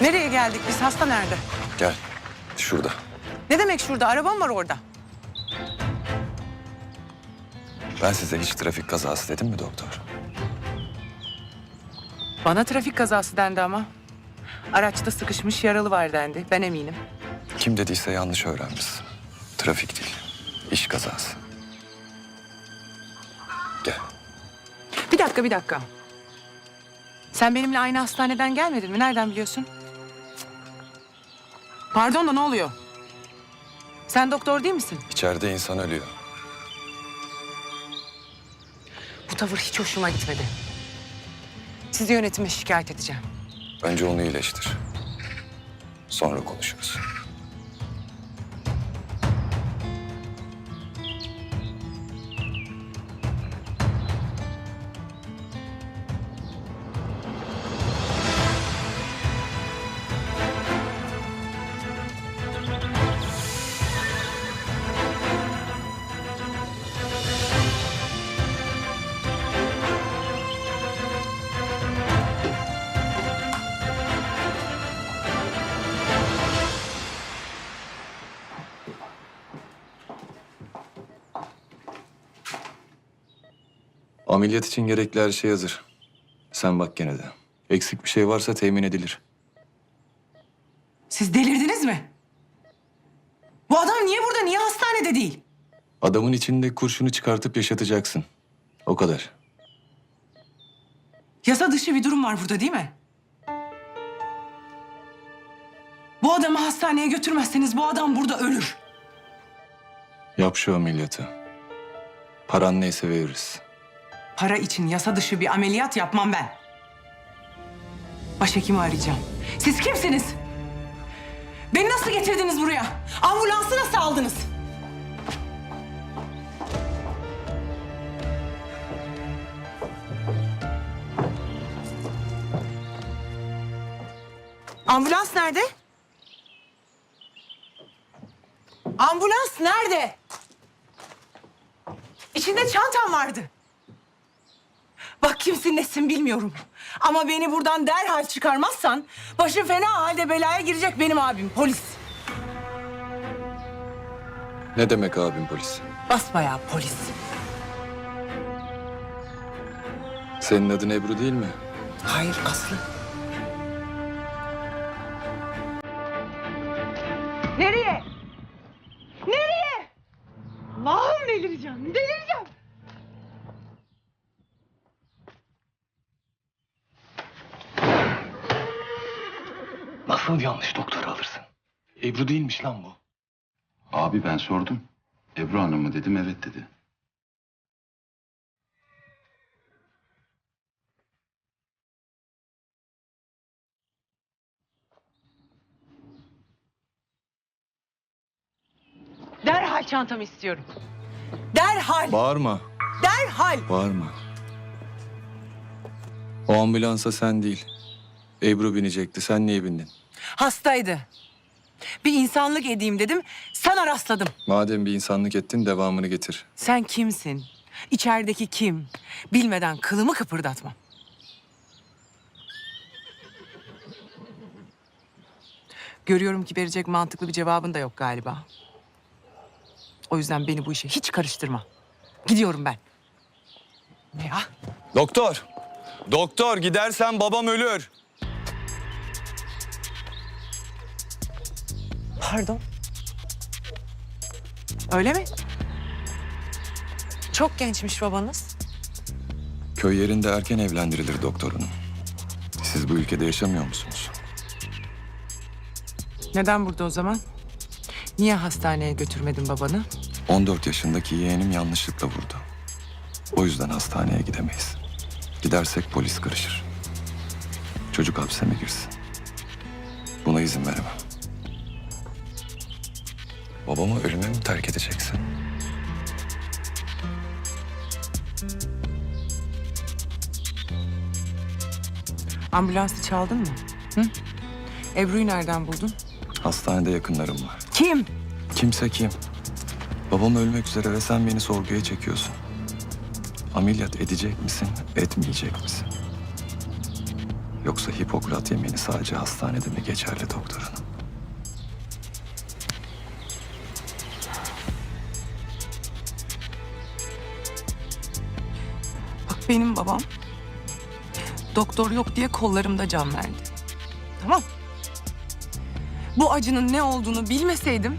Nereye geldik biz? Hasta nerede? Gel. Şurada. Ne demek şurada? Arabam var orada. Ben size hiç trafik kazası dedim mi doktor? Bana trafik kazası dendi ama. Araçta sıkışmış yaralı var dendi. Ben eminim. Kim dediyse yanlış öğrenmişsin. Trafik değil. iş kazası. Gel. Bir dakika, bir dakika. Sen benimle aynı hastaneden gelmedin mi? Nereden biliyorsun? Pardon da ne oluyor? Sen doktor değil misin? İçeride insan ölüyor. Bu tavır hiç hoşuma gitmedi. Sizi yönetime şikayet edeceğim. Önce onu iyileştir. Sonra konuşuruz. Ameliyat için gerekli her şey hazır. Sen bak gene de. Eksik bir şey varsa temin edilir. Siz delirdiniz mi? Bu adam niye burada, niye hastanede değil? Adamın içinde kurşunu çıkartıp yaşatacaksın. O kadar. Yasa dışı bir durum var burada değil mi? Bu adamı hastaneye götürmezseniz bu adam burada ölür. Yap şu ameliyatı. Paran neyse veririz. Para için yasa dışı bir ameliyat yapmam ben. Başhekimi arayacağım. Siz kimsiniz? Beni nasıl getirdiniz buraya? Ambulansı nasıl aldınız? Ambulans nerede? Ambulans nerede? İçinde çantam vardı. Kimsin nesin bilmiyorum. Ama beni buradan derhal çıkarmazsan... ...başın fena halde belaya girecek benim abim polis. Ne demek abim polis? Basbayağı polis. Senin adın Ebru değil mi? Hayır Aslı. Nereye? Nasıl yanlış doktoru alırsın? Ebru değilmiş lan bu. Abi ben sordum. Ebru Hanım mı dedim evet dedi. Derhal çantamı istiyorum. Derhal, Bağırma, derhal. bağırma. O ambulansa sen değil. Ebru binecekti. Sen niye bindin? Hastaydı. Bir insanlık edeyim dedim, sana rastladım. Madem bir insanlık ettin devamını getir. Sen kimsin? İçerideki kim? Bilmeden kılımı kıpırdatmam. Görüyorum ki verecek mantıklı bir cevabın da yok galiba. O yüzden beni bu işe hiç karıştırma. Gidiyorum ben. Ne ya? Doktor! Doktor gidersen babam ölür. Pardon. Öyle mi? Çok gençmiş babanız. Köy yerinde erken evlendirilir doktor hanım. Siz bu ülkede yaşamıyor musunuz? Neden burada o zaman? Niye hastaneye götürmedin babanı? 14 yaşındaki yeğenim yanlışlıkla vurdu. O yüzden hastaneye gidemeyiz. Gidersek polis karışır. Çocuk hapse mi girsin? Buna izin veremem. Babamı ölüme mi terk edeceksin? Ambulansı çaldın mı? Hı? Ebru'yu nereden buldun? Hastanede yakınlarım var. Kim? Kimse kim? Babam ölmek üzere ve sen beni sorguya çekiyorsun. Ameliyat edecek misin, etmeyecek misin? Yoksa Hipokrat yemini sadece hastanede mi geçerli doktor benim babam doktor yok diye kollarımda can verdi. Tamam. Bu acının ne olduğunu bilmeseydim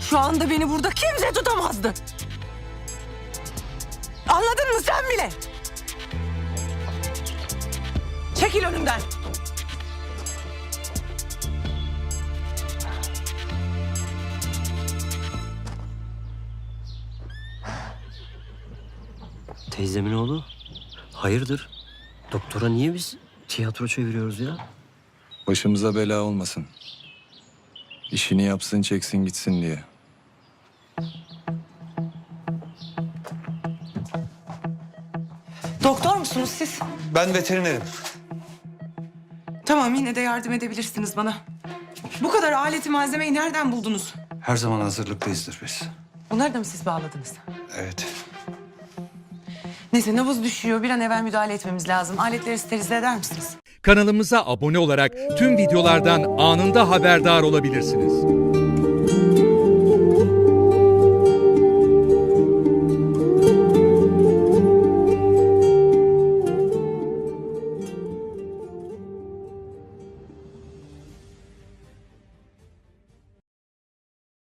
şu anda beni burada kimse tutamazdı. Anladın mı sen bile? Çekil önümden. Teyzemin oğlu. Hayırdır? Doktora niye biz tiyatro çeviriyoruz ya? Başımıza bela olmasın. İşini yapsın çeksin gitsin diye. Doktor musunuz siz? Ben veterinerim. Tamam yine de yardım edebilirsiniz bana. Bu kadar aleti malzemeyi nereden buldunuz? Her zaman hazırlıklıyızdır biz. Bunları da mı siz bağladınız? Evet. Neyse nabız düşüyor. Bir an evvel müdahale etmemiz lazım. Aletleri sterilize eder misiniz? Kanalımıza abone olarak tüm videolardan anında haberdar olabilirsiniz.